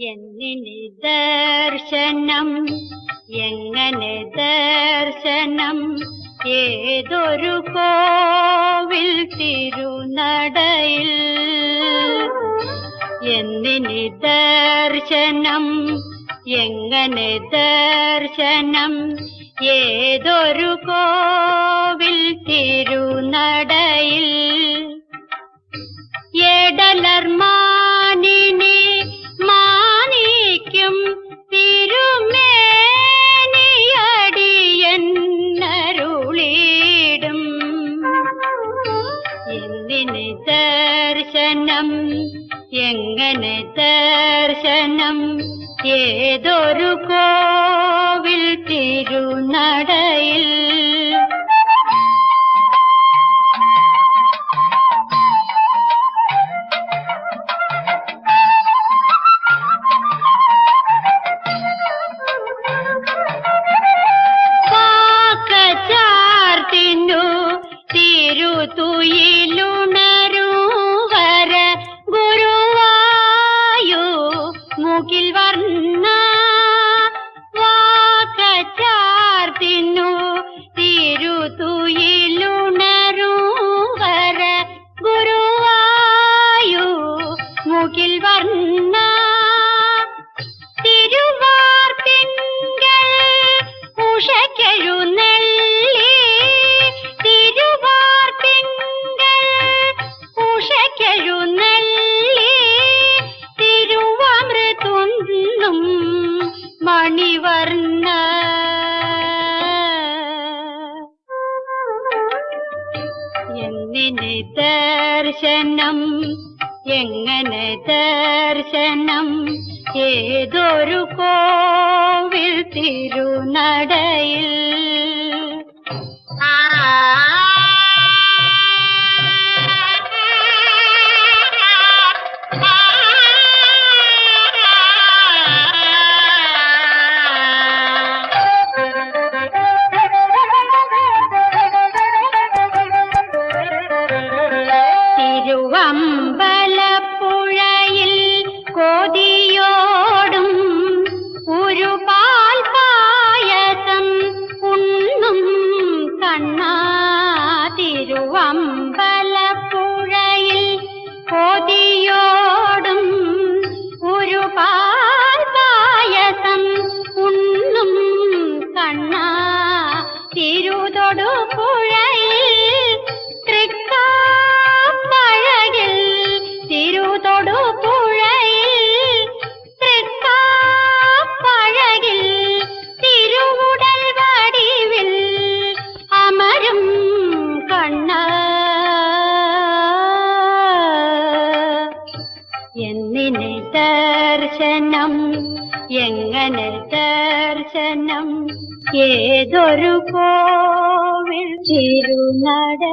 എന്നിനി ദർശനം എങ്ങനെ ദർശനം? ഏതൊരു കോവിൽ തിരുനടയിൽ? എന്നിനി ദർശനം എങ്ങനെ ദർശനം? ഏതൊരു കോവിൽ തിരുനടയിൽ ഏതൊരു കോവിൽ തിരുനടയിൽ? പാക്കച്ചാർത്തിനു ഗുരുവായു മുകിൽ എന്നിന് ദർശനം? എങ്ങനെ ദർശനം? ഏതൊരു കോവിൽ തിരുനടയിൽ Má ദർശനം. എങ്ങനെ ദർശനം? ഏതൊരു കോവിൽ തിരുനട